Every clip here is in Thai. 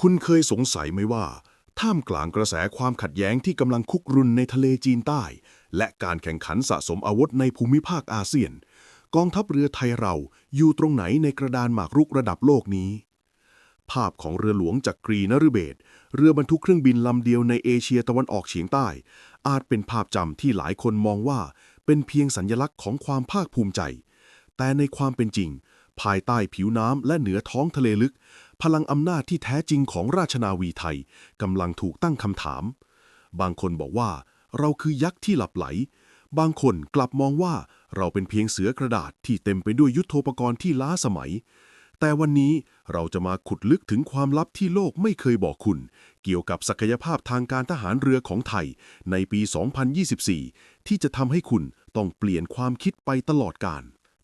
คุณเคยสงสัยไหมว่า ท่ามกลางกระแสความขัดแย้งที่กำลังคุกรุนในทะเลจีนใต้ และการแข่งขันสะสมอาวุธในภูมิภาคอาเซียน กองทัพเรือไทยเราอยู่ตรงไหนในกระดานหมากรุกระดับโลกนี้ ภาพของเรือหลวงจักกรีนฤเบศเรือบรรทุกเครื่องบินลำเดียวในเอเชียตะวันออกเฉียงใต้ อาจเป็นภาพจำที่หลายคนมองว่า เป็นเพียงสัญลักษณ์ของความภาคภูมิใจ แต่ในความเป็นจริง ภายใต้ผิวน้ำและเหนือท้องทะเลลึก พลังอำนาจที่แท้จริงของราชนาวีไทยกำลังถูกตั้งคำถาม บางคนบอกว่า เราคือยักษ์ที่หลับไหล บางคนกลับมองว่าเราเป็นเพียงเสือกระดาษที่เต็มไปด้วยยุทโธปกรณ์ที่ล้าสมัย แต่วันนี้เราจะมาขุดลึกถึงความลับที่โลกไม่เคยบอกคุณ เกี่ยวกับศักยภาพทางการทหารเรือของไทย ในปี 2024 ที่จะทำให้คุณต้องเปลี่ยนความคิดไปตลอดกาล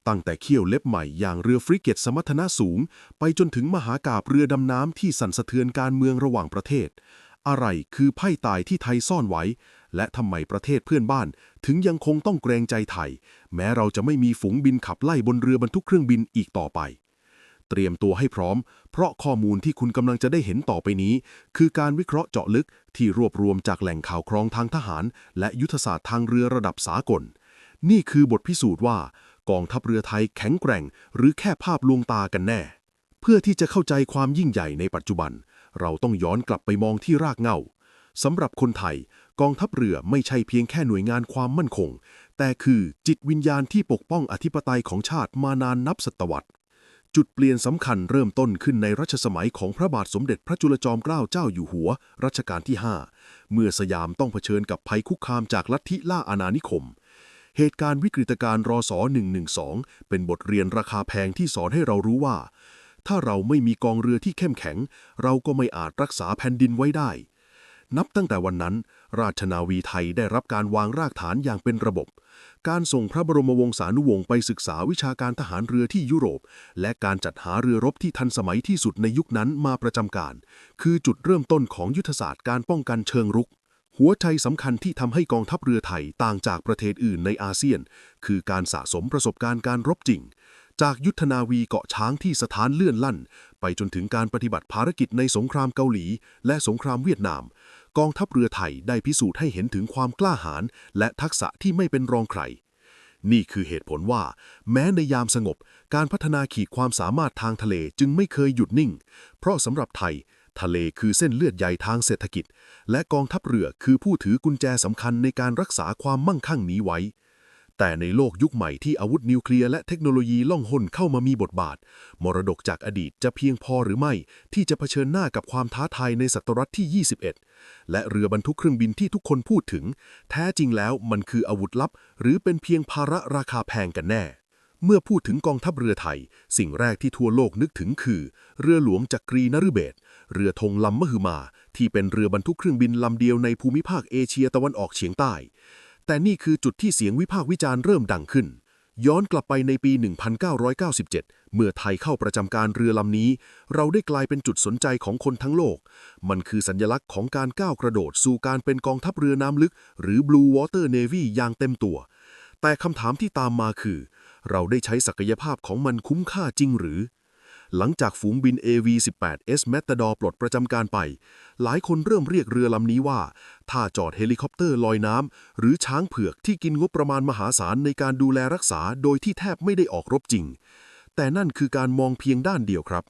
ตั้งแต่เขี้ยวเล็บใหม่อย่างเรือฟริเกตสมรรถนะสูง ไปจนถึงมหากาบเรือดำน้ำที่สั่นสะเทือนการเมืองระหว่างประเทศ อะไรคือไพ่ตายที่ไทยซ่อนไว้ และทำไมประเทศเพื่อนบ้าน ถึงยังคงต้องเกรงใจไทย แม้เราจะไม่มีฝูงบินขับไล่บนเรือบรรทุกเครื่องบินอีกต่อไป เตรียมตัวให้พร้อม เพราะข้อมูลที่คุณกำลังจะได้เห็นต่อไปนี้ คือการวิเคราะห์เจาะลึกที่รวบรวมจากแหล่งข่าวครองทางทหาร และยุทธศาสตร์ทางเรือระดับสากล นี่คือบทพิสูจน์ว่า กองทัพเรือไทยแข็งแกร่ง หรือแค่ภาพลวงตากันแน่ เพื่อที่จะเข้าใจความยิ่งใหญ่ในปัจจุบัน เราต้องย้อนกลับไปมองที่รากเหง้าสำหรับคนไทย กองทัพเรือไม่ใช่เพียงแค่หน่วยงานความมั่นคง แต่คือจิตวิญญาณที่ปกป้องอธิปไตยของชาติมานานนับศตวรรษจุดเปลี่ยนสำคัญเริ่มต้นขึ้นในรัชสมัยของพระบาทสมเด็จพระจุลจอมเกล้าเจ้าอยู่หัว รัชกาลที่ 5 เมื่อสยามต้องเผชิญกับภัยคุกคามจากลัทธิล่าอาณานิคม เหตุการณ์วิกฤตการณ์รศ112 เป็นบทเรียนราคาแพงที่สอนให้เรารู้ว่า ถ้าเราไม่มีกองเรือที่เข้มแข็ง เราก็ไม่อาจรักษาแผ่นดินไว้ได้ นับตั้งแต่วันนั้น ราชนาวีไทยได้รับการวางรากฐานอย่างเป็นระบบ การส่งพระบรมวงศานุวงศ์ไปศึกษาวิชาการทหารเรือที่ยุโรป และการจัดหาเรือรบที่ทันสมัยที่สุดในยุคนั้นมาประจำการ คือจุดเริ่มต้นของยุทธศาสตร์การป้องกันเชิงรุก หัวใจสำคัญที่ทำให้กองทัพเรือไทยต่างจากประเทศอื่นในอาเซียน คือการสะสมประสบการณ์การรบจริง จากยุทธนาวีเกาะช้างที่สถานเลื่อนลั่น ไปจนถึงการปฏิบัติภารกิจในสงครามเกาหลี และสงครามเวียดนาม กองทัพเรือไทยได้พิสูจน์ให้เห็นถึงความกล้าหาญและทักษะที่ไม่เป็นรองใคร นี่คือเหตุผลว่า แม้ในยามสงบ การพัฒนาขีดความสามารถทางทะเลจึงไม่เคยหยุดนิ่ง เพราะสำหรับไทย ทะเลคือเส้นเลือดใหญ่ทางเศรษฐกิจ และกองทัพเรือคือผู้ถือกุญแจสำคัญในการรักษาความมั่งคั่งนี้ไว้ แต่ในโลกยุคใหม่ที่อาวุธนิวเคลียร์และเทคโนโลยีล่องหนเข้ามามีบทบาท มรดกจากอดีตจะเพียงพอหรือไม่ ที่จะเผชิญหน้ากับความท้าทายในศตวรรษที่ 21 และเรือบรรทุกเครื่องบินที่ทุกคนพูดถึง แท้จริงแล้วมันคืออาวุธลับ หรือเป็นเพียงภาระราคาแพงกันแน่เมื่อพูดถึงกองทัพเรือไทย สิ่งแรกที่ทั่วโลกนึกถึงคือ เรือหลวงจักกรีนฤเบศร เรือธงลำมหึมา ที่เป็นเรือบรรทุกเครื่องบินลำเดียวในภูมิภาคเอเชียตะวันออกเฉียงใต้ แต่นี่คือจุดที่เสียงวิพากษ์วิจารณ์เริ่มดังขึ้น ย้อนกลับไปในปี 1997 เมื่อไทยเข้าประจำการเรือลำนี้ เราได้กลายเป็นจุดสนใจของคนทั้งโลก มันคือสัญลักษณ์ของการก้าวกระโดดสู่การเป็นกองทัพเรือน้ำลึก หรือ Blue Water Navy อย่างเต็มตัว แต่คำถามที่ตามมาคือ เราได้ใช้ศักยภาพของมันคุ้มค่าจริงหรือ หลังจากฝูงบิน AV-18S Matador ปลดประจำการไป หลายคนเริ่มเรียกเรือลำนี้ว่าท่าจอดเฮลิคอปเตอร์ลอยน้ำ หรือช้างเผือกที่กินงบประมาณมหาศาลในการดูแลรักษาโดยที่แทบไม่ได้ออกรบจริง แต่นั่นคือการมองเพียงด้านเดียวครับ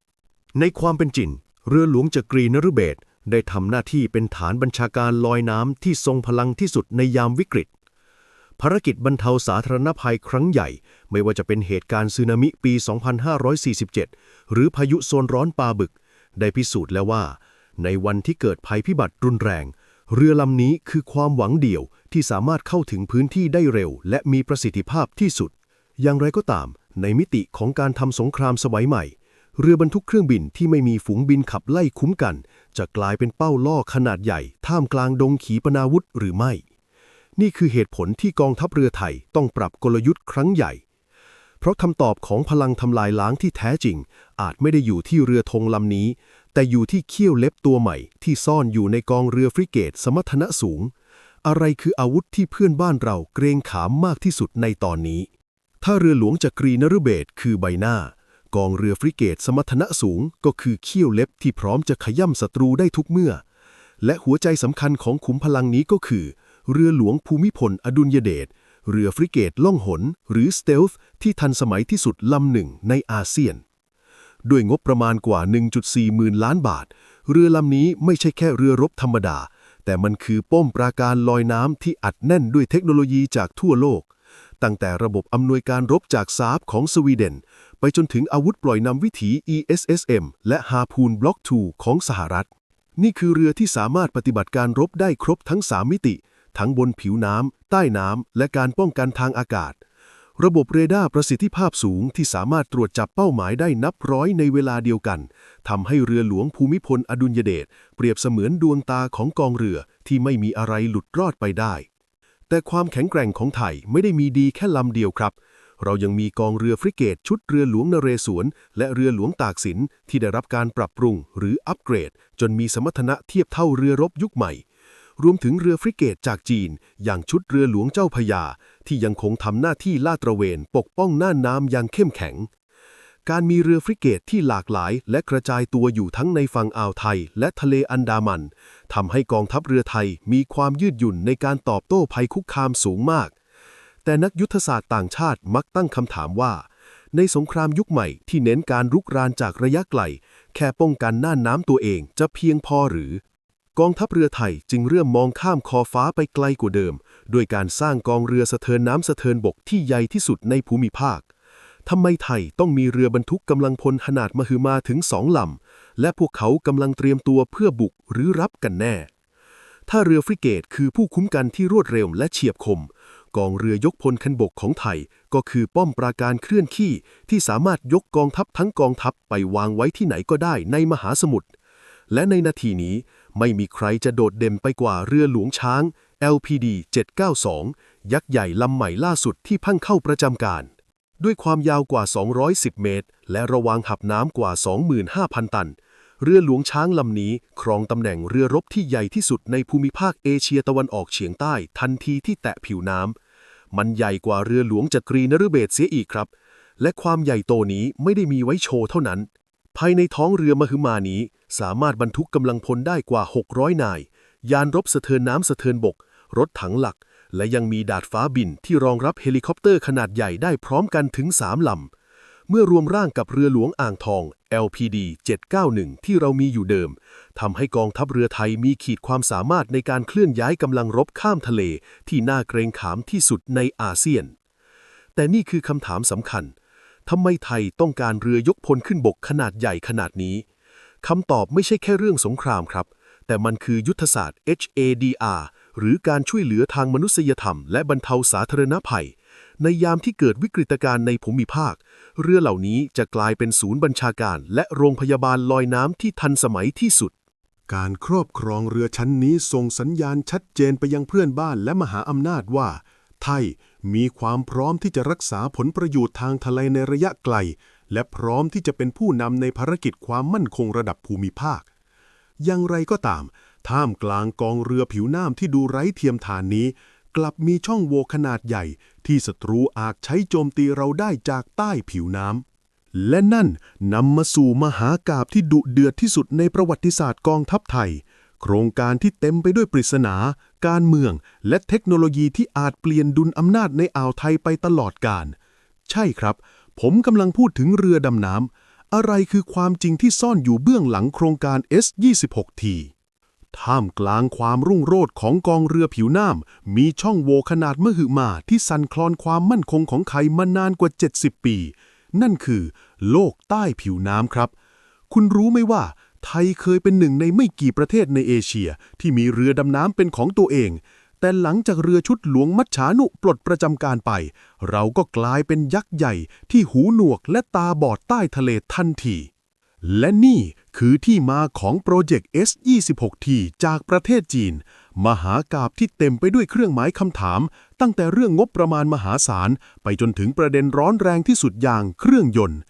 ในความเป็นจริง เรือหลวงจักรีนฤเบศได้ทำหน้าที่เป็นฐานบัญชาการลอยน้ำที่ทรงพลังที่สุดในยามวิกฤต ภารกิจบรรเทาสาธารณภัยครั้งใหญ่ ไม่ว่าจะเป็นเหตุการณ์สึนามิปี 2547 หรือพายุโซนร้อนปาบึก ได้พิสูจน์แล้วว่า ในวันที่เกิดภัยพิบัติรุนแรง เรือลำนี้คือความหวังเดียวที่สามารถเข้าถึงพื้นที่ได้เร็ว และมีประสิทธิภาพที่สุด อย่างไรก็ตาม ในมิติของการทำสงครามสมัยใหม่ เรือบรรทุกเครื่องบินที่ไม่มีฝูงบินขับไล่คุ้มกัน จะกลายเป็นเป้าล่อขนาดใหญ่ ท่ามกลางดงขีปนาวุธหรือไม่ นี่คือเหตุผลที่กองทัพเรือไทยต้องปรับกลยุทธ์ครั้งใหญ่ เพราะคำตอบของพลังทำลายล้างที่แท้จริง อาจไม่ได้อยู่ที่เรือธงลำนี้ แต่อยู่ที่เขี้ยวเล็บตัวใหม่ ที่ซ่อนอยู่ในกองเรือฟริเกตสมรรถนะสูง อะไรคืออาวุธที่เพื่อนบ้านเราเกรงขามมากที่สุดในตอนนี้ ถ้าเรือหลวงจักรีนฤเบศคือใบหน้า กองเรือฟริเกตสมรรถนะสูง ก็คือเขี้ยวเล็บที่พร้อมจะขย่ำศัตรูได้ทุกเมื่อ และหัวใจสำคัญของขุมพลังนี้ก็คือ เรือหลวงภูมิพลอดุลยเดช เรือฟริเกตล่องหน หรือสเตลท์ที่ทันสมัยที่สุดลำหนึ่งในอาเซียน ด้วยงบประมาณกว่า 1.4 หมื่นล้านบาท เรือลำนี้ไม่ใช่แค่เรือรบธรรมดา แต่มันคือป้อมปราการลอยน้ำที่อัดแน่นด้วยเทคโนโลยีจากทั่วโลก ตั้งแต่ระบบอำนวยการรบจากซาบของสวีเดน ไปจนถึงอาวุธปล่อยนำวิถี ESSM และฮาพูนบล็อก 2 ของสหรัฐนี่คือเรือที่สามารถปฏิบัติการรบได้ครบทั้ง 3 มิติ ทั้งบนผิวน้ำ ใต้น้ำ และการป้องกันทางอากาศ ระบบเรดาร์ประสิทธิภาพสูงที่สามารถตรวจจับเป้าหมายได้นับร้อยในเวลาเดียวกันทำให้เรือหลวงภูมิพลอดุลยเดชเปรียบเสมือนดวงตาของกองเรือที่ไม่มีอะไรหลุดรอดไปได้ แต่ความแข็งแกร่งของไทยไม่ได้มีดีแค่ลำเดียวครับเรายังมีกองเรือฟริเกตชุดเรือหลวงนเรศวร และเรือหลวงตากสินที่ได้รับการปรับปรุงหรืออัปเกรด จนมีสมรรถนะเทียบเท่าเรือรบยุคใหม่ รวมถึงเรือฟริเกตจากจีน อย่างชุดเรือหลวงเจ้าพยา ที่ยังคงทำหน้าที่ลาดตระเวนปกป้องน่านน้ำอย่างเข้มแข็ง การมีเรือฟริเกตที่หลากหลายและกระจายตัวอยู่ทั้งในฝั่งอ่าวไทยและทะเลอันดามันทำให้กองทัพเรือไทยมีความยืดหยุ่นในการตอบโต้ภัยคุกคามสูงมาก แต่นักยุทธศาสตร์ต่างชาติมักตั้งคำถามว่า ในสงครามยุคใหม่ที่เน้นการรุกรานจากระยะไกล แค่ป้องกันน่านน้ำตัวเองจะเพียงพอหรือ กองทัพเรือไทยจึงเริ่มมองข้ามคอฟ้าไปไกลกว่าเดิม ด้วยการสร้างกองเรือสะเทินน้ำสะเทินบกที่ใหญ่ที่สุดในภูมิภาคทำไมไทยต้องมีเรือบรรทุกกำลังพลขนาดมหึมาถึงสองลำ และพวกเขากำลังเตรียมตัวเพื่อบุกหรือรับกันแน่ ถ้าเรือฟริเกตคือผู้คุ้มกันที่รวดเร็วและเฉียบคม กองเรือยกพลคันบกของไทยก็คือป้อมปราการเคลื่อนที่ที่สามารถยกกองทัพทั้งกองทัพไปวางไว้ที่ไหนก็ได้ในมหาสมุทร และในนาทีนี้ ไม่มีใครจะโดดเด่นไปกว่าเรือหลวงช้าง LPD 792 ยักษ์ใหญ่ลำใหม่ล่าสุดที่พังเข้าประจำการ ด้วยความยาวกว่า 210 เมตร และระวางหับน้ำกว่า 25,000 ตัน เรือหลวงช้างลำนี้ครองตำแหน่งเรือรบที่ใหญ่ที่สุดในภูมิภาคเอเชียตะวันออกเฉียงใต้ทันทีที่แตะผิวน้ำ มันใหญ่กว่าเรือหลวงจักรีนฤเบศเสียอีกครับ และความใหญ่โตนี้ไม่ได้มีไว้โชว์เท่านั้น ภายในท้องเรือมหึมานี้ สามารถบรรทุกกำลังพลได้กว่า 600 นาย ยานรบสะเทินน้ำสะเทินบก รถถังหลัก และยังมีดาดฟ้าบินที่รองรับเฮลิคอปเตอร์ขนาดใหญ่ได้พร้อมกันถึง 3 ลำ เมื่อรวมร่างกับเรือหลวงอ่างทอง LPD 791 ที่เรามีอยู่เดิมทำให้กองทัพเรือไทยมีขีดความสามารถในการเคลื่อนย้ายกำลังรบข้ามทะเล ที่น่าเกรงขามที่สุดในอาเซียน แต่นี่คือคำถามสำคัญทำไมไทยต้องการเรือยกพลขึ้นบกขนาดใหญ่ขนาดนี้ คำตอบไม่ใช่แค่เรื่องสงครามครับ แต่มันคือยุทธศาสตร์ HADR หรือการช่วยเหลือทางมนุษยธรรม และบรรเทาสาธารณภัย ในยามที่เกิดวิกฤตการณ์ในภูมิภาค เรือเหล่านี้จะกลายเป็นศูนย์บัญชาการ และโรงพยาบาลลอยน้ำที่ทันสมัยที่สุด การครอบครองเรือชั้นนี้ส่งสัญญาณชัดเจนไปยังเพื่อนบ้านและมหาอำนาจว่า ไทยมีความพร้อมที่จะรักษาผลประโยชน์ทางทะเลในระยะไกล และพร้อมที่จะเป็นผู้นำในภารกิจความมั่นคงระดับภูมิภาค อย่างไรก็ตาม ท่ามกลางกองเรือผิวน้ำที่ดูไร้เทียมทานนี้ กลับมีช่องโหว่ขนาดใหญ่ ที่ศัตรูอาจใช้โจมตีเราได้จากใต้ผิวน้ำ และนั่นนำมาสู่มหากาบที่ดุเดือดที่สุดในประวัติศาสตร์กองทัพไทย โครงการที่เต็มไปด้วยปริศนา การเมือง และเทคโนโลยีที่อาจเปลี่ยนดุลอำนาจในอ่าวไทยไปตลอดกาล ใช่ครับ ผมกำลังพูดถึงเรือดำน้ำอะไรคือความจริงที่ซ่อนอยู่เบื้องหลังโครงการ S26T ท่ามกลางความรุ่งโรจน์ของกองเรือผิวน้ำมีช่องโหว่ขนาดมหึมาที่สั่นคลอนความมั่นคงของไทยมานานกว่า 70 ปี นั่นคือ โลกใต้ผิวน้ำครับ คุณรู้ไหมว่า ไทยเคยเป็นหนึ่งในไม่กี่ประเทศในเอเชีย ที่มีเรือดำน้ำเป็นของตัวเอง แต่หลังจากเรือชุดหลวงมัจฉานุปลดประจำการไป เราก็กลายเป็นยักษ์ใหญ่ที่หูหนวกและตาบอดใต้ทะเลทันที และนี่คือที่มาของโปรเจกต์ S26T จากประเทศจีน มหากาบที่เต็มไปด้วยเครื่องหมายคำถาม ตั้งแต่เรื่องงบประมาณมหาศาล ไปจนถึงประเด็นร้อนแรงที่สุดอย่างเครื่องยนต์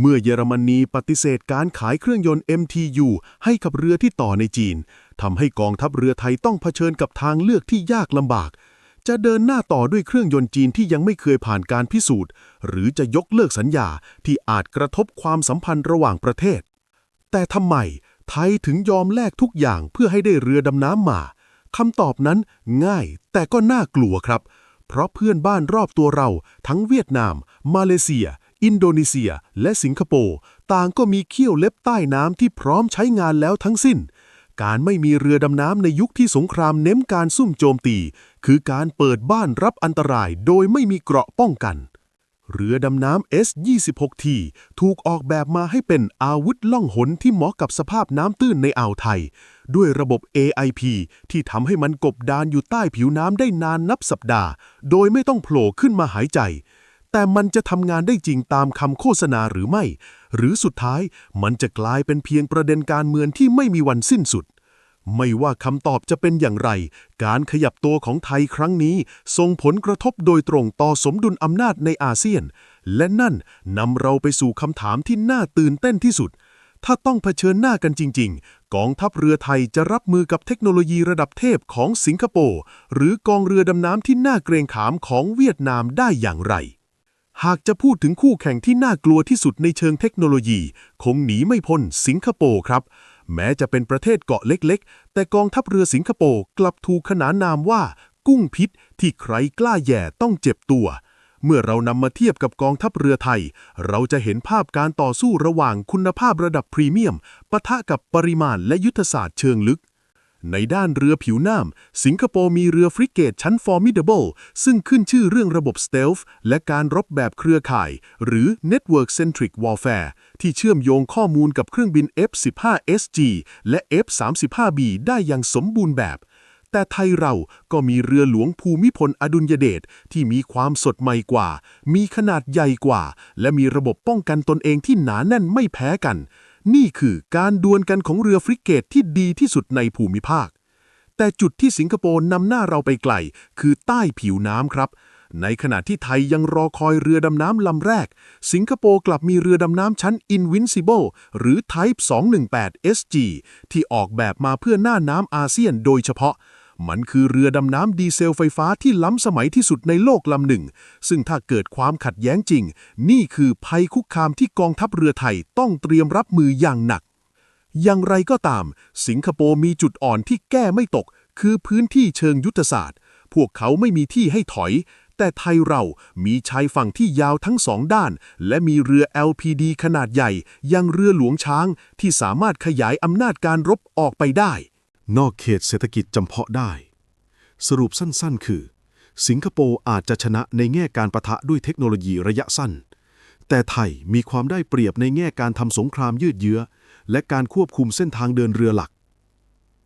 เมื่อเยอรมนีปฏิเสธการขายเครื่องยนต์ MTU ให้กับเรือที่ต่อในจีนทำให้กองทัพเรือไทยต้องเผชิญกับทางเลือกที่ยากลำบาก จะเดินหน้าต่อด้วยเครื่องยนต์จีนที่ยังไม่เคยผ่านการพิสูจน์ หรือจะยกเลิกสัญญาที่อาจกระทบความสัมพันธ์ระหว่างประเทศ แต่ทำไมไทยถึงยอมแลกทุกอย่างเพื่อให้ได้เรือดำน้ำมาคำตอบนั้นง่ายแต่ก็น่ากลัวครับ เพราะเพื่อนบ้านรอบตัวเราทั้งเวียดนาม มาเลเซีย อินโดนีเซีย และสิงคโปร์ ต่างก็มีเขี้ยวเล็บใต้น้ำที่พร้อมใช้งานแล้วทั้งสิ้น การไม่มีเรือดำน้ำในยุคที่สงครามเน้นการซุ่มโจมตี คือการเปิดบ้านรับอันตรายโดยไม่มีเกราะป้องกัน เรือดำน้ำ S-26T ถูกออกแบบมาให้เป็นอาวุธล่องหนที่เหมาะกับสภาพน้ำตื้นในอ่าวไทย ด้วยระบบ AIP ที่ทำให้มันกบดานอยู่ใต้ผิวน้ำได้นานนับสัปดาห์ โดยไม่ต้องโผล่ขึ้นมาหายใจ แต่มันจะทำงานได้จริงตามคำโฆษณาหรือไม่ หรือสุดท้ายมันจะกลายเป็นเพียงประเด็นการเมืองที่ไม่มีวันสิ้นสุด ไม่ว่าคำตอบจะเป็นอย่างไร การขยับตัวของไทยครั้งนี้ส่งผลกระทบโดยตรงต่อสมดุลอำนาจในอาเซียน และนั่นนำเราไปสู่คำถามที่น่าตื่นเต้นที่สุด ถ้าต้องเผชิญหน้ากันจริง ๆ กองทัพเรือไทยจะรับมือกับเทคโนโลยีระดับเทพของสิงคโปร์หรือกองเรือดำน้ำที่น่าเกรงขามของเวียดนามได้อย่างไร หากจะพูดถึงคู่แข่งที่น่ากลัวที่สุดในเชิงเทคโนโลยี คงหนีไม่พ้นสิงคโปร์ครับ แม้จะเป็นประเทศเกาะเล็กๆ แต่กองทัพเรือสิงคโปร์กลับถูกขนานนามว่า กุ้งพิษ ที่ใครกล้าแย่ต้องเจ็บตัว เมื่อเรานำมาเทียบกับกองทัพเรือไทย เราจะเห็นภาพการต่อสู้ระหว่างคุณภาพระดับพรีเมียมปะทะกับปริมาณและยุทธศาสตร์เชิงลึก ในด้านเรือผิวน้ำ สิงคโปร์มีเรือฟริเกตชั้น Formidable ซึ่งขึ้นชื่อเรื่องระบบ Stealth และการรบแบบเครือข่าย หรือ Network Centric Warfare ที่เชื่อมโยงข้อมูลกับเครื่องบิน F-15SG และ F-35B ได้อย่างสมบูรณ์แบบแต่ไทยเราก็มีเรือหลวงภูมิพลอดุลยเดชที่มีความสดใหม่กว่า มีขนาดใหญ่กว่า และมีระบบป้องกันตนเองที่หนาแน่นไม่แพ้กัน นี่คือการดวลกันของเรือฟริเกตที่ดีที่สุดในภูมิภาค แต่จุดที่สิงคโปร์นำหน้าเราไปไกล คือใต้ผิวน้ำครับ ในขณะที่ไทยยังรอคอยเรือดำน้ำลำแรก สิงคโปร์กลับมีเรือดำน้ำชั้น Invincible หรือ Type 218 SG ที่ออกแบบมาเพื่อหน้าน้ำอาเซียนโดยเฉพาะ มันคือเรือดำน้ำดีเซลไฟฟ้าที่ล้ำสมัยที่สุดในโลกลำหนึ่ง ซึ่งถ้าเกิดความขัดแย้งจริง นี่คือภัยคุกคามที่กองทัพเรือไทยต้องเตรียมรับมืออย่างหนัก อย่างไรก็ตาม สิงคโปร์มีจุดอ่อนที่แก้ไม่ตก คือพื้นที่เชิงยุทธศาสตร์ พวกเขาไม่มีที่ให้ถอย แต่ไทยเรามีชายฝั่งที่ยาวทั้งสองด้าน และมีเรือ LPD ขนาดใหญ่ยังเรือหลวงช้างที่สามารถขยายอำนาจการรบออกไปได้ นอกเขตเศรษฐกิจจำเพาะได้ สรุปสั้นๆ คือ สิงคโปร์อาจจะชนะในแง่การประทะด้วยเทคโนโลยีระยะสั้น แต่ไทยมีความได้เปรียบในแง่การทำสงครามยืดเยื้อ และการควบคุมเส้นทางเดินเรือหลัก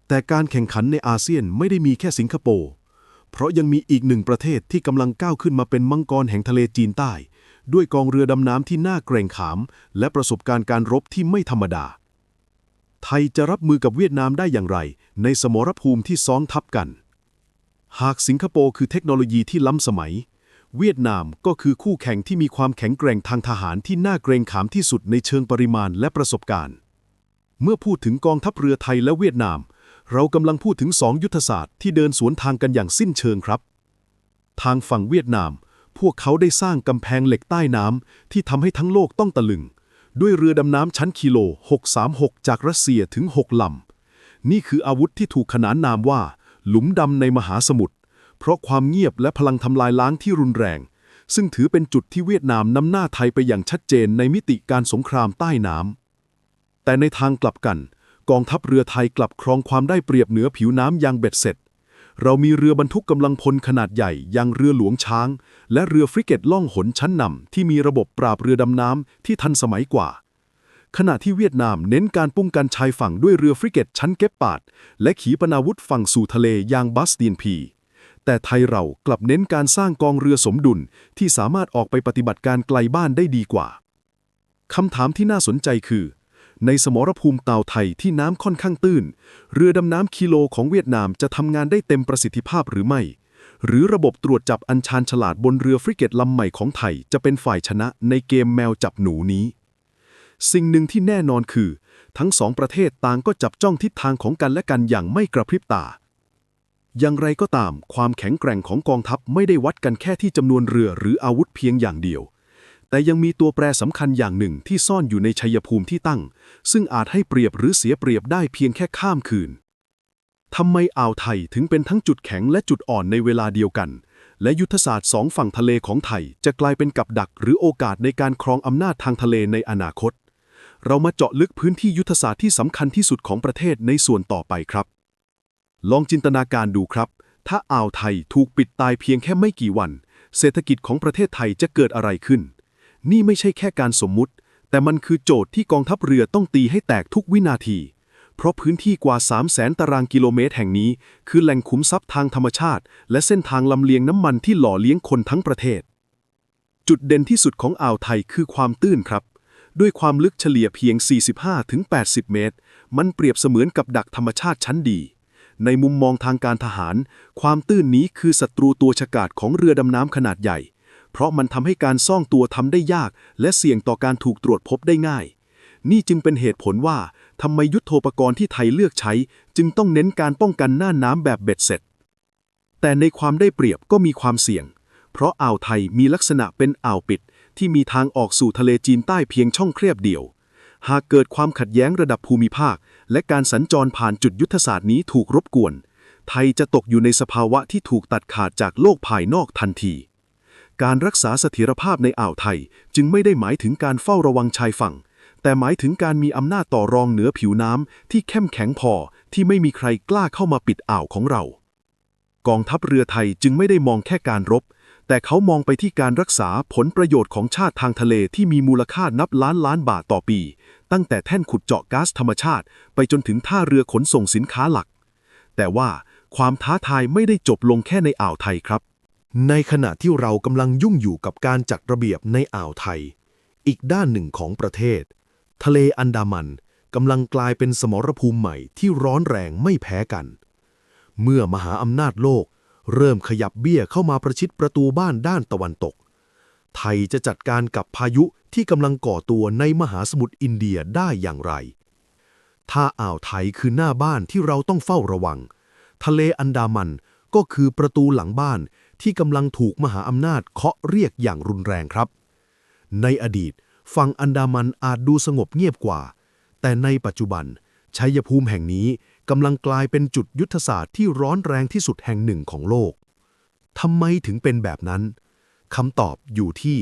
แต่การแข่งขันในอาเซียนไม่ได้มีแค่สิงคโปร์เพราะยังมีอีกหนึ่งประเทศที่กำลังก้าวขึ้นมาเป็นมังกรแห่งทะเลจีนใต้ ด้วยกองเรือดำน้ำที่น่าเกรงขาม และประสบการณ์การรบที่ไม่ธรรมดา ไทยจะรับมือกับเวียดนามได้อย่างไร ในสมรภูมิที่ซ้อนทับกัน หากสิงคโปร์คือเทคโนโลยีที่ล้ำสมัย เวียดนามก็คือคู่แข่งที่มีความแข็งแกร่งทางทหารที่น่าเกรงขามที่สุดในเชิงปริมาณและประสบการณ์ เมื่อพูดถึงกองทัพเรือไทยและเวียดนาม เรากำลังพูดถึงสองยุทธศาสตร์ที่เดินสวนทางกันอย่างสิ้นเชิงครับ ทางฝั่งเวียดนาม พวกเขาได้สร้างกำแพงเหล็กใต้น้ำที่ทำให้ทั้งโลกต้องตะลึง ด้วยเรือดำน้ำชั้นกิโล 636 จากรัสเซียถึง 6 ลำ นี่คืออาวุธที่ถูกขนานนามว่า หลุมดำในมหาสมุทร เพราะความเงียบและพลังทำลายล้างที่รุนแรง ซึ่งถือเป็นจุดที่เวียดนามนำหน้าไทยไปอย่างชัดเจนในมิติการสงครามใต้น้ำ แต่ในทางกลับกัน กองทัพเรือไทยกลับครองความได้เปรียบเหนือผิวน้ำอย่างเบ็ดเสร็จ เรามีเรือบรรทุกกำลังพลขนาดใหญ่อย่างเรือหลวงช้าง และเรือฟริเกตล่องหนชั้นนำที่มีระบบปราบเรือดำน้ำที่ทันสมัยกว่า ขณะที่เวียดนามเน้นการป้องกันชายฝั่งด้วยเรือฟริเกตชั้นเก็บปาด และขีปนาวุธฝั่งสู่ทะเลอย่างบัสเตียนพี แต่ไทยเรากลับเน้นการสร้างกองเรือสมดุลที่สามารถออกไปปฏิบัติการไกลบ้านได้ดีกว่าคำถามที่น่าสนใจคือ ในสมรภูมิตาวไทยที่น้ำค่อนข้างตื้น เรือดำน้ำกิโลของเวียดนามจะทำงานได้เต็มประสิทธิภาพหรือไม่ หรือระบบตรวจจับอัญชานฉลาดบนเรือฟริเกตลำใหม่ของไทยจะเป็นฝ่ายชนะในเกมแมวจับหนูนี้ สิ่งหนึ่งที่แน่นอนคือ ทั้งสองประเทศต่างก็จับจ้องทิศทางของกันและกันอย่างไม่กระพริบตาอย่างไรก็ตาม ความแข็งแกร่งของกองทัพไม่ได้วัดกันแค่ที่จำนวนเรือหรืออาวุธเพียงอย่างเดียว แต่ยังมีตัวแปรสำคัญอย่างหนึ่งที่ซ่อนอยู่ในชัยภูมิที่ตั้ง ซึ่งอาจให้เปรียบหรือเสียเปรียบได้เพียงแค่ข้ามคืนทำไมอ่าวไทยถึงเป็นทั้งจุดแข็งและจุดอ่อนในเวลาเดียวกัน และยุทธศาสตร์สองฝั่งทะเลของไทยจะกลายเป็นกับดักหรือโอกาสในการครองอำนาจทางทะเลในอนาคต เรามาเจาะลึกพื้นที่ยุทธศาสตร์ที่สำคัญที่สุดของประเทศในส่วนต่อไปครับ ลองจินตนาการดูครับ ถ้าอ่าวไทยถูกปิดตายเพียงแค่ไม่กี่วัน เศรษฐกิจของประเทศไทยจะเกิดอะไรขึ้น นี่ไม่ใช่แค่การสมมุติ แต่มันคือโจทย์ที่กองทัพเรือต้องตีให้แตกทุกวินาที เพราะพื้นที่กว่า 3 0 0แสนตารางกิโลเมตรแห่งนี้ คือแหล่งขุมทรัพย์ทางธรรมชาติ และเส้นทางลำเลียงน้ำมันที่หล่อเลี้ยงคนทั้งประเทศ จุดเด่นที่สุดของอ่าวไทยคือความตื้นครับ ด้วยความลึกเฉลี่ยเพียง 45-80 เมตร มันเปรียบเสมือนกับดักธรรมชาติชั้นดีในมุมมองทางการทหาร ความตื้นนี้คือศัตรูตัวฉกาจของเรือดำน้ำขนาดใหญ่ เพราะมันทำให้การซ่องตัวทำได้ยาก และเสี่ยงต่อการถูกตรวจพบได้ง่าย นี่จึงเป็นเหตุผลว่าทำไมยุทโธปกรณ์ที่ไทยเลือกใช้ จึงต้องเน้นการป้องกันหน้าน้ำแบบเบ็ดเสร็จ แต่ในความได้เปรียบก็มีความเสี่ยง เพราะอ่าวไทยมีลักษณะเป็นอ่าวปิด ที่มีทางออกสู่ทะเลจีนใต้เพียงช่องเครียบเดียว หากเกิดความขัดแย้งระดับภูมิภาค และการสัญจรผ่านจุดยุทธศาสตร์นี้ถูกรบกวน ไทยจะตกอยู่ในสภาวะที่ถูกตัดขาดจากโลกภายนอกทันที การรักษาเสถียรภาพในอ่าวไทย จึงไม่ได้หมายถึงการเฝ้าระวังชายฝั่ง แต่หมายถึงการมีอำนาจต่อรองเหนือผิวน้ำที่เข้มแข็งพอที่ไม่มีใครกล้าเข้ามาปิดอ่าวของเรา กองทัพเรือไทยจึงไม่ได้มองแค่การรบ แต่เขามองไปที่การรักษาผลประโยชน์ของชาติทางทะเลที่มีมูลค่านับล้านล้านบาทต่อปี ตั้งแต่แท่นขุดเจาะก๊าซธรรมชาติ ไปจนถึงท่าเรือขนส่งสินค้าหลัก แต่ว่าความท้าทายไม่ได้จบลงแค่ในอ่าวไทยครับ ในขณะที่เรากำลังยุ่งอยู่กับการจัดระเบียบในอ่าวไทย อีกด้านหนึ่งของประเทศ ทะเลอันดามันกำลังกลายเป็นสมรภูมิใหม่ที่ร้อนแรงไม่แพ้กัน เมื่อมหาอำนาจโลก เริ่มขยับเบี้ยเข้ามาประชิดประตูบ้านด้านตะวันตก ไทยจะจัดการกับพายุที่กำลังก่อตัวในมหาสมุทรอินเดียได้อย่างไร ถ้าอ่าวไทยคือหน้าบ้านที่เราต้องเฝ้าระวัง ทะเลอันดามันก็คือประตูหลังบ้าน ที่กำลังถูกมหาอำนาจเคาะเรียกอย่างรุนแรงครับ ในอดีตฝั่งอันดามันอาจดูสงบเงียบกว่า แต่ในปัจจุบันชัยภูมิแห่งนี้กำลังกลายเป็นจุดยุทธศาสตร์ที่ร้อนแรงที่สุดแห่งหนึ่งของโลกทำไมถึงเป็นแบบนั้นคำตอบอยู่ที่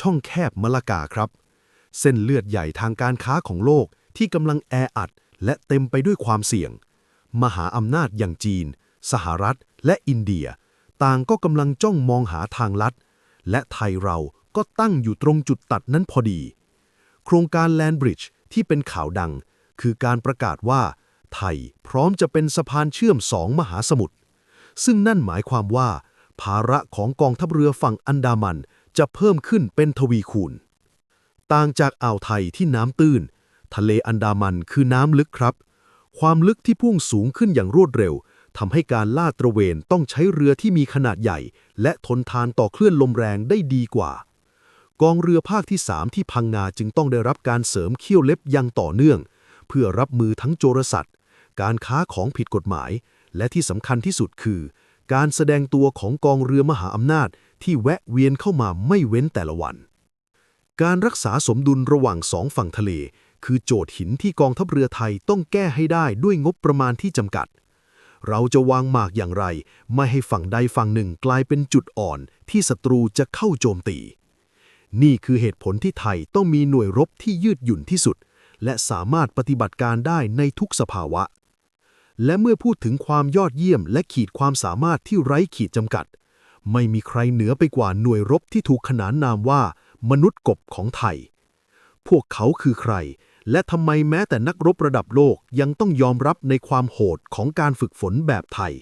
ช่องแคบมะละกาครับ เส้นเลือดใหญ่ทางการค้าของโลกที่กำลังแออัดและเต็มไปด้วยความเสี่ยง มหาอำนาจอย่างจีน สหรัฐ และอินเดีย ต่างก็กำลังจ้องมองหาทางลัด และไทยเราก็ตั้งอยู่ตรงจุดตัดนั้นพอดี โครงการแลนบริดจ์ที่เป็นข่าวดัง คือการประกาศว่า ไทยพร้อมจะเป็นสะพานเชื่อมสองมหาสมุทรซึ่งนั่นหมายความว่า ภาระของกองทัพเรือฝั่งอันดามันจะเพิ่มขึ้นเป็นทวีคูณ ต่างจากอ่าวไทยที่น้ำตื้น ทะเลอันดามันคือน้ำลึกครับ ความลึกที่พุ่งสูงขึ้นอย่างรวดเร็ว ทำให้การลาดตระเวนต้องใช้เรือที่มีขนาดใหญ่ และทนทานต่อคลื่นลมแรงได้ดีกว่า กองเรือภาคที่ 3 ที่พังงาจึงต้องได้รับการเสริมเขี้ยวเล็บอยังต่อเนื่อง เพื่อรับมือทั้งโจรสัตว์ การค้าของผิดกฎหมาย และที่สำคัญที่สุดคือ การแสดงตัวของกองเรือมหาอำนาจที่แวะเวียนเข้ามาไม่เว้นแต่ละวัน การรักษาสมดุลระหว่างสองฝั่งทะเล คือโจทย์หินที่กองทัพเรือไทยต้องแก้ให้ได้ด้วยงบประมาณที่จำกัด เราจะวางหมากอย่างไร ไม่ให้ฝั่งใดฝั่งหนึ่งกลายเป็นจุดอ่อนที่ศัตรูจะเข้าโจมตี นี่คือเหตุผลที่ไทยต้องมีหน่วยรบที่ยืดหยุ่นที่สุด และสามารถปฏิบัติการได้ในทุกสภาวะ และเมื่อพูดถึงความยอดเยี่ยมและขีดความสามารถที่ไร้ขีดจำกัด ไม่มีใครเหนือไปกว่าหน่วยรบที่ถูกขนานนามว่า มนุษย์กบของไทย พวกเขาคือใคร และทำไมแม้แต่นักรบระดับโลกยังต้องยอมรับในความโหดของการฝึกฝนแบบไทย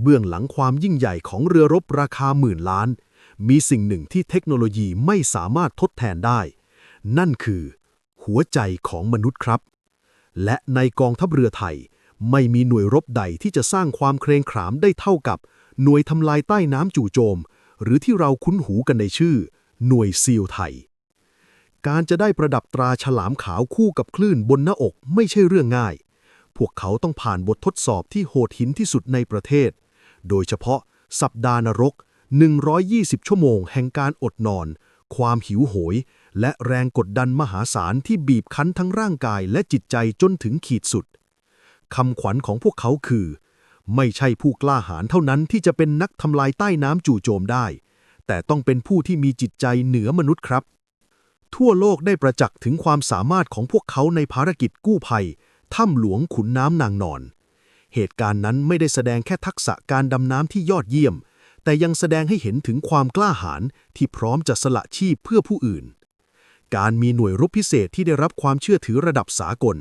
เบื้องหลังความยิ่งใหญ่ของเรือรบราคาหมื่นล้าน มีสิ่งหนึ่งที่เทคโนโลยีไม่สามารถทดแทนได้ นั่นคือ หัวใจของมนุษย์ครับ และในกองทัพเรือไทย ไม่มีหน่วยรบใดที่จะสร้างความเครงขามได้เท่ากับ หน่วยทำลายใต้น้ำจู่โจม หรือที่เราคุ้นหูกันในชื่อ หน่วยซีลไทย การจะได้ประดับตราฉลามขาวคู่กับคลื่นบนหน้าอกไม่ใช่เรื่องง่าย พวกเขาต้องผ่านบททดสอบที่โหดหินที่สุดในประเทศ โดยเฉพาะสัปดาห์นรก 120 ชั่วโมงแห่งการอดนอน ความหิวโหย และแรงกดดันมหาศาลที่บีบคั้นทั้งร่างกายและจิตใจจนถึงขีดสุดคำขวัญของพวกเขาคือ ไม่ใช่ผู้กล้าหาญเท่านั้นที่จะเป็นนักทำลายใต้น้ำจู่โจมได้ แต่ต้องเป็นผู้ที่มีจิตใจเหนือมนุษย์ครับ ทั่วโลกได้ประจักษ์ถึงความสามารถของพวกเขาในภารกิจกู้ภัย ถ้ำหลวงขุนน้ำนางนอน เหตุการณ์นั้นไม่ได้แสดงแค่ทักษะการดำน้ำที่ยอดเยี่ยม แต่ยังแสดงให้เห็นถึงความกล้าหาญที่พร้อมจะสละชีพเพื่อผู้อื่น การมีหน่วยรบพิเศษที่ได้รับความเชื่อถือระดับสากล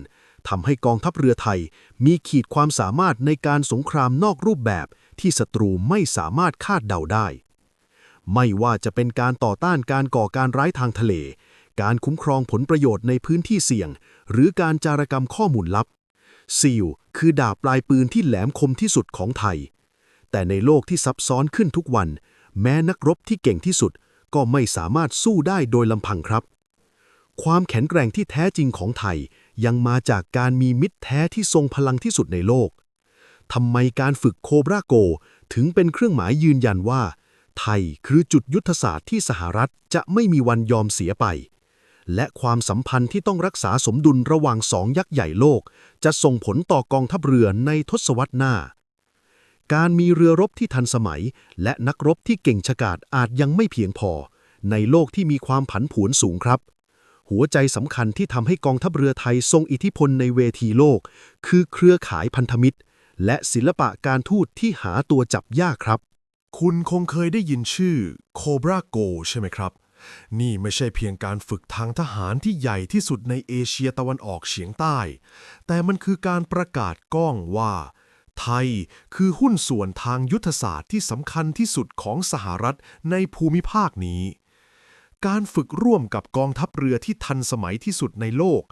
ทำให้กองทัพเรือไทย มีขีดความสามารถในการสงครามนอกรูปแบบที่ศัตรูไม่สามารถคาดเดาได้ ไม่ว่าจะเป็นการต่อต้านการก่อการร้ายทางทะเล การคุ้มครองผลประโยชน์ในพื้นที่เสี่ยง หรือการจารกรรมข้อมูลลับซีลคือดาบปลายปืนที่แหลมคมที่สุดของไทย แต่ในโลกที่ซับซ้อนขึ้นทุกวัน แม้นักรบที่เก่งที่สุดก็ไม่สามารถสู้ได้โดยลำพังครับ ความแข็งแกร่งที่แท้จริงของไทยยังมาจากการมีมิตรแท้ที่ทรงพลังที่สุดในโลกทำไมการฝึกโคบราโก ถึงเป็นเครื่องหมายยืนยันว่า ไทยคือจุดยุทธศาสตร์ที่สหรัฐจะไม่มีวันยอมเสียไป และความสัมพันธ์ที่ต้องรักษาสมดุลระหว่างสองยักษ์ใหญ่โลก จะส่งผลต่อกองทัพเรือในทศวรรษหน้า การมีเรือรบที่ทันสมัย และนักรบที่เก่งฉกาจอาจยังไม่เพียงพอ ในโลกที่มีความผันผวนสูงครับ หัวใจสำคัญที่ทำให้กองทัพเรือไทยทรงอิทธิพลในเวทีโลก คือเครือข่ายพันธมิตร และศิลปะการทูตที่หาตัวจับยากครับ คุณคงเคยได้ยินชื่อ Cobra Go ใช่ไหมครับ นี่ไม่ใช่เพียงการฝึกทางทหารที่ใหญ่ที่สุดในเอเชียตะวันออกเฉียงใต้ แต่มันคือการประกาศก้องว่า ไทยคือหุ้นส่วนทางยุทธศาสตร์ที่สำคัญที่สุดของสหรัฐในภูมิภาคนี้ การฝึกร่วมกับกองทัพเรือที่ทันสมัยที่สุดในโลก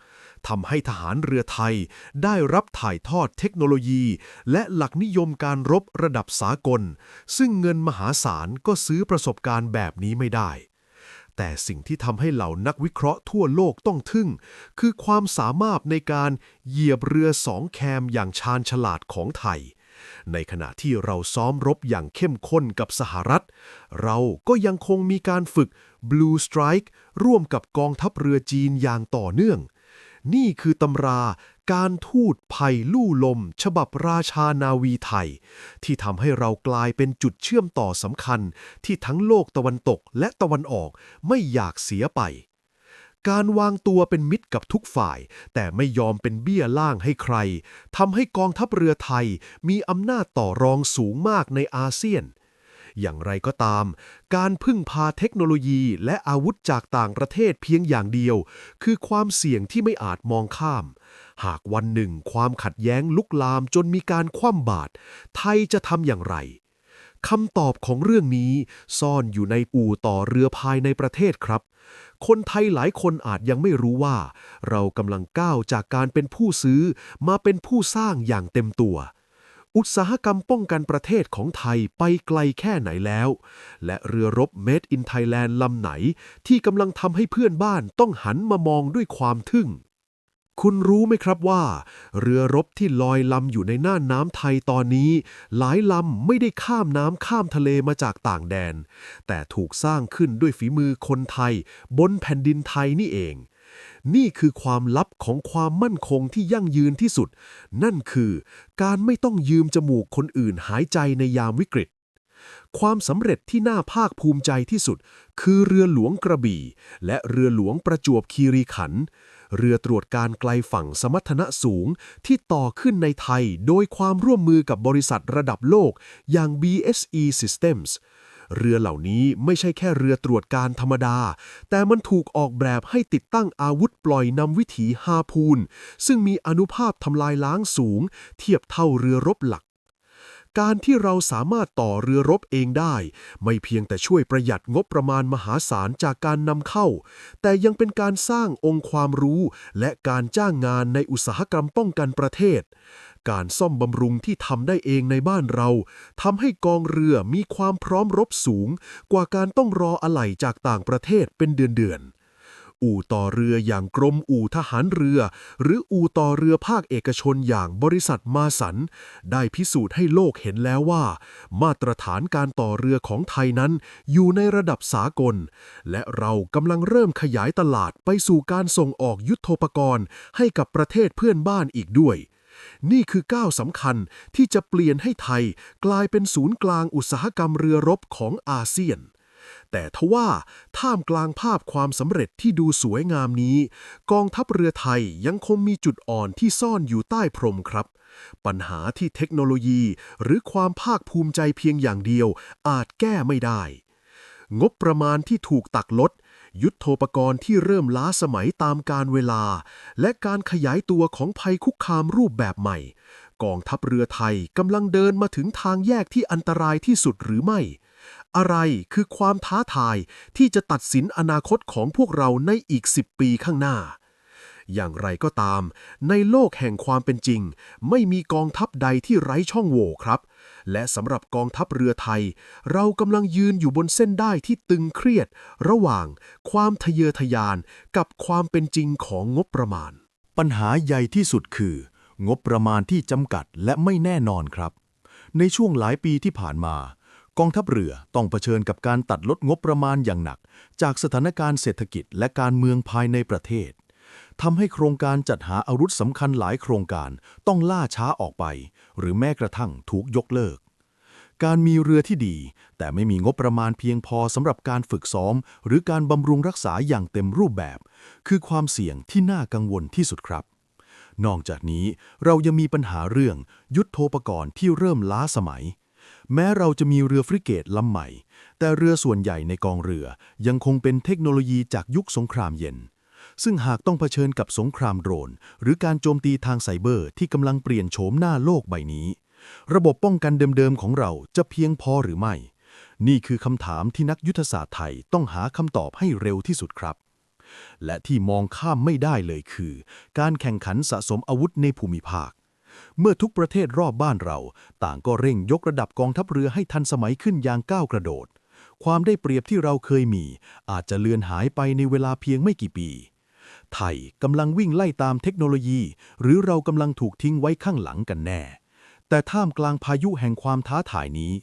ทำให้ทหารเรือไทยได้รับถ่ายทอดเทคโนโลยี และหลักนิยมการรบระดับสากล ซึ่งเงินมหาศาลก็ซื้อประสบการณ์แบบนี้ไม่ได้ แต่สิ่งที่ทำให้เหล่านักวิเคราะห์ทั่วโลกต้องทึ่ง คือความสามารถในการเหยียบเรือสองแคมอย่างชาญฉลาดของไทย ในขณะที่เราซ้อมรบอย่างเข้มข้นกับสหรัฐ เราก็ยังคงมีการฝึก Blue Strike ร่วมกับกองทัพเรือจีนอย่างต่อเนื่อง นี่คือตำรา การทูตภัยลู่ลม ฉบับราชานาวีไทย ที่ทำให้เรากลายเป็นจุดเชื่อมต่อสำคัญ ที่ทั้งโลกตะวันตกและตะวันออกไม่อยากเสียไป การวางตัวเป็นมิตรกับทุกฝ่าย แต่ไม่ยอมเป็นเบี้ยล่างให้ใครทำให้กองทัพเรือไทยมีอำนาจต่อรองสูงมากในอาเซียน อย่างไรก็ตาม การพึ่งพาเทคโนโลยีและอาวุธจากต่างประเทศเพียงอย่างเดียว คือความเสี่ยงที่ไม่อาจมองข้าม หากวันหนึ่งความขัดแย้งลุกลามจนมีการคว่ำบาตรไทยจะทำอย่างไรคำตอบของเรื่องนี้ซ่อนอยู่ในอู่ต่อเรือภายในประเทศครับ คนไทยหลายคนอาจยังไม่รู้ว่า เรากำลังก้าวจากการเป็นผู้ซื้อมาเป็นผู้สร้างอย่างเต็มตัว อุตสาหกรรมป้องกันประเทศของไทยไปไกลแค่ไหนแล้ว และเรือรบ Made in Thailand ลำไหน ที่กำลังทำให้เพื่อนบ้านต้องหันมามองด้วยความทึ่ง คุณรู้ไหมครับว่า เรือรบที่ลอยลำอยู่ในน่านน้ำไทยตอนนี้ หลายลำไม่ได้ข้ามน้ำข้ามทะเลมาจากต่างแดน แต่ถูกสร้างขึ้นด้วยฝีมือคนไทย บนแผ่นดินไทยนี่เอง นี่คือความลับของความมั่นคงที่ยั่งยืนที่สุด นั่นคือการไม่ต้องยืมจมูกคนอื่นหายใจในยามวิกฤต ความสำเร็จที่น่าภาคภูมิใจที่สุด คือเรือหลวงกระบี่ และเรือหลวงประจวบคีรีขันธ์เรือตรวจการไกลฝั่งสมรรถนะสูงที่ต่อขึ้นในไทยโดยความร่วมมือกับบริษัทระดับโลกอย่าง BSE Systems เรือเหล่านี้ไม่ใช่แค่เรือตรวจการธรรมดา แต่มันถูกออกแบบให้ติดตั้งอาวุธปล่อยนำวิถีฮาพูน ซึ่งมีอนุภาพทำลายล้างสูง เทียบเท่าเรือรบหลักการที่เราสามารถต่อเรือรบเองได้ ไม่เพียงแต่ช่วยประหยัดงบประมาณมหาศาลจากการนำเข้า แต่ยังเป็นการสร้างองค์ความรู้ และการจ้างงานในอุตสาหกรรมป้องกันประเทศ การซ่อมบำรุงที่ทำได้เองในบ้านเราทำให้กองเรือมีความพร้อมรบสูง กว่าการต้องรออะไหล่จากต่างประเทศเป็นเดือนๆอู่ต่อเรืออย่างกรมอู่ทหารเรือ หรืออู่ต่อเรือภาคเอกชนอย่างบริษัทมาสัน ได้พิสูจน์ให้โลกเห็นแล้วว่า มาตรฐานการต่อเรือของไทยนั้นอยู่ในระดับสากล และเรากำลังเริ่มขยายตลาดไปสู่การส่งออกยุทโธปกรณ์ให้กับประเทศเพื่อนบ้านอีกด้วย นี่คือก้าวสำคัญที่จะเปลี่ยนให้ไทยกลายเป็นศูนย์กลางอุตสาหกรรมเรือรบของอาเซียน แต่ทว่าท่ามกลางภาพความสำเร็จที่ดูสวยงามนี้ กองทัพเรือไทยยังคงมีจุดอ่อนที่ซ่อนอยู่ใต้พรมครับ ปัญหาที่เทคโนโลยีหรือความภาคภูมิใจเพียงอย่างเดียวอาจแก้ไม่ได้ งบประมาณที่ถูกตักลด ยุทโธปกรณ์ที่เริ่มล้าสมัยตามการเวลา และการขยายตัวของภัยคุกคามรูปแบบใหม่ กองทัพเรือไทยกำลังเดินมาถึงทางแยกที่อันตรายที่สุดหรือไม่ อะไรคือความท้าทายที่จะตัดสินอนาคตของพวกเราในอีก 10 ปีข้างหน้าอย่างไรก็ตาม ในโลกแห่งความเป็นจริง ไม่มีกองทัพใดที่ไร้ช่องโหว่ครับ และสำหรับกองทัพเรือไทย เรากำลังยืนอยู่บนเส้นได้ที่ตึงเครียด ระหว่างความทะเยอทะยานกับความเป็นจริงของงบประมาณ ปัญหาใหญ่ที่สุดคือ งบประมาณที่จำกัดและไม่แน่นอนครับ ในช่วงหลายปีที่ผ่านมากองทัพเรือต้องเผชิญกับการตัดลดงบประมาณอย่างหนัก จากสถานการณ์เศรษฐกิจและการเมืองภายในประเทศ ทำให้โครงการจัดหาอาวุธสำคัญหลายโครงการต้องล่าช้าออกไป หรือแม้กระทั่งถูกยกเลิก การมีเรือที่ดี แต่ไม่มีงบประมาณเพียงพอสำหรับการฝึกซ้อม หรือการบำรุงรักษาอย่างเต็มรูปแบบ คือความเสี่ยงที่น่ากังวลที่สุดครับ นอกจากนี้เรายังมีปัญหาเรื่อง ยุทธโธปกรณ์ที่เริ่มล้าสมัย แม้เราจะมีเรือฟริเกตลำใหม่ แต่เรือส่วนใหญ่ในกองเรือยังคงเป็นเทคโนโลยีจากยุคสงครามเย็น ซึ่งหากต้องเผชิญกับสงครามโดรน หรือการโจมตีทางไซเบอร์ที่กำลังเปลี่ยนโฉมหน้าโลกใบนี้ ระบบป้องกันเดิมๆของเราจะเพียงพอหรือไม่ นี่คือคำถามที่นักยุทธศาสตร์ไทยต้องหาคำตอบให้เร็วที่สุดครับ และที่มองข้ามไม่ได้เลยคือ การแข่งขันสะสมอาวุธในภูมิภาค เมื่อทุกประเทศรอบบ้านเรา ต่างก็เร่งยกระดับกองทัพเรือให้ทันสมัยขึ้นอย่างก้าวกระโดดความได้เปรียบที่เราเคยมี อาจจะเลือนหายไปในเวลาเพียงไม่กี่ปี ไทยกำลังวิ่งไล่ตามเทคโนโลยี หรือเรากำลังถูกทิ้งไว้ข้างหลังกันแน่ แต่ท่ามกลางพายุแห่งความท้าทายนี้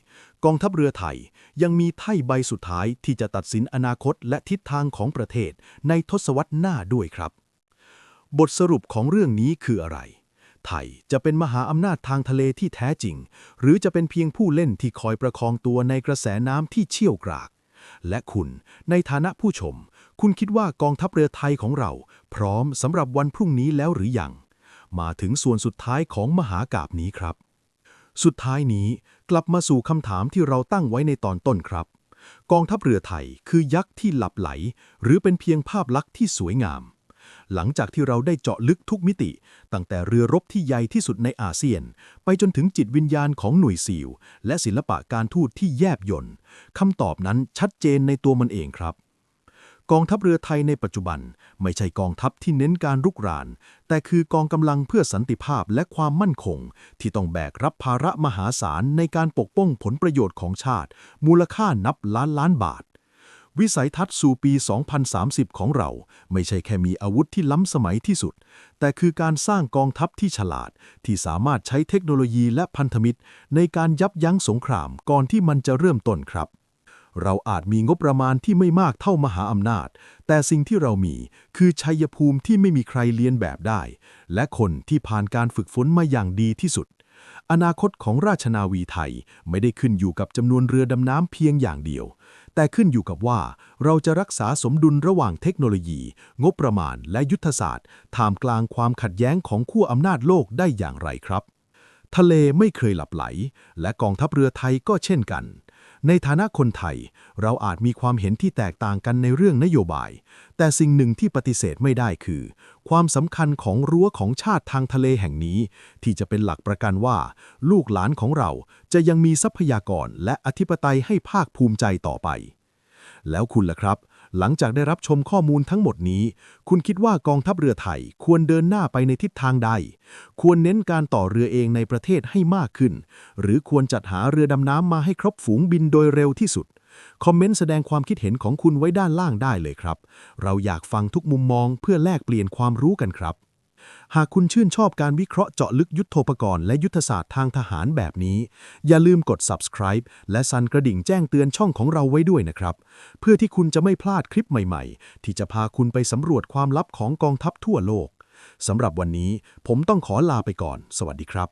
กองทัพเรือไทยยังมีไถ่ใบสุดท้ายที่จะตัดสินอนาคตและทิศทางของประเทศในทศวรรษหน้าด้วยครับ บทสรุปของเรื่องนี้คืออะไร ไทยจะเป็นมหาอำนาจทางทะเลที่แท้จริง หรือจะเป็นเพียงผู้เล่นที่คอยประคองตัวในกระแสน้ำที่เชี่ยวกรากและคุณในฐานะผู้ชม คุณคิดว่ากองทัพเรือไทยของเรา พร้อมสำหรับวันพรุ่งนี้แล้วหรือยัง มาถึงส่วนสุดท้ายของมหากาบนี้ครับ สุดท้ายนี้กลับมาสู่คำถามที่เราตั้งไว้ในตอนต้นครับ กองทัพเรือไทยคือยักษ์ที่หลับไหล หรือเป็นเพียงภาพลักษณ์ที่สวยงาม หลังจากที่เราได้เจาะลึกทุกมิติ ตั้งแต่เรือรบที่ใหญ่ที่สุดในอาเซียน ไปจนถึงจิตวิญญาณของหน่วยซีลและศิลปะการทูตที่แยบยลคำตอบนั้นชัดเจนในตัวมันเองครับ กองทัพเรือไทยในปัจจุบันไม่ใช่กองทัพที่เน้นการรุกราน แต่คือกองกำลังเพื่อสันติภาพและความมั่นคง ที่ต้องแบกรับภาระมหาศาลในการปกป้องผลประโยชน์ของชาติ มูลค่านับล้านล้านบาท วิสัยทัศน์สู่ปี 2030 ของเรา ไม่ใช่แค่มีอาวุธที่ล้ำสมัยที่สุด แต่คือการสร้างกองทัพที่ฉลาด ที่สามารถใช้เทคโนโลยีและพันธมิตร ในการยับยั้งสงครามก่อนที่มันจะเริ่มต้นครับ เราอาจมีงบประมาณที่ไม่มากเท่ามหาอำนาจ แต่สิ่งที่เรามีคือชัยภูมิที่ไม่มีใครเลียนแบบได้ และคนที่ผ่านการฝึกฝนมาอย่างดีที่สุด อนาคตของราชนาวีไทยไม่ได้ขึ้นอยู่กับจำนวนเรือดำน้ำเพียงอย่างเดียว แต่ขึ้นอยู่กับว่าเราจะรักษาสมดุลระหว่างเทคโนโลยี งบประมาณและยุทธศาสตร์ท่ามกลางความขัดแย้งของขั้วอำนาจโลกได้อย่างไรครับทะเลไม่เคยหลับไหล และกองทัพเรือไทยก็เช่นกัน ในฐานะคนไทย เราอาจมีความเห็นที่แตกต่างกันในเรื่องนโยบาย แต่สิ่งหนึ่งที่ปฏิเสธไม่ได้คือ ความสำคัญของรั้วของชาติทางทะเลแห่งนี้ ที่จะเป็นหลักประกันว่า ลูกหลานของเราจะยังมีทรัพยากรและอธิปไตยให้ภาคภูมิใจต่อไป แล้วคุณล่ะครับ หลังจากได้รับชมข้อมูลทั้งหมดนี้ คุณคิดว่ากองทัพเรือไทยควรเดินหน้าไปในทิศทางใด ควรเน้นการต่อเรือเองในประเทศให้มากขึ้น หรือควรจัดหาเรือดำน้ำมาให้ครบฝูงบินโดยเร็วที่สุด คอมเมนต์แสดงความคิดเห็นของคุณไว้ด้านล่างได้เลยครับ เราอยากฟังทุกมุมมองเพื่อแลกเปลี่ยนความรู้กันครับ หากคุณชื่นชอบการวิเคราะห์เจาะลึกยุทโธปกรณ์และยุทธศาสตร์ทางทหารแบบนี้ อย่าลืมกด subscribe และสั่นกระดิ่งแจ้งเตือนช่องของเราไว้ด้วยนะครับ เพื่อที่คุณจะไม่พลาดคลิปใหม่ๆ ที่จะพาคุณไปสำรวจความลับของกองทัพทั่วโลกสำหรับวันนี้ผมต้องขอลาไปก่อน สวัสดีครับ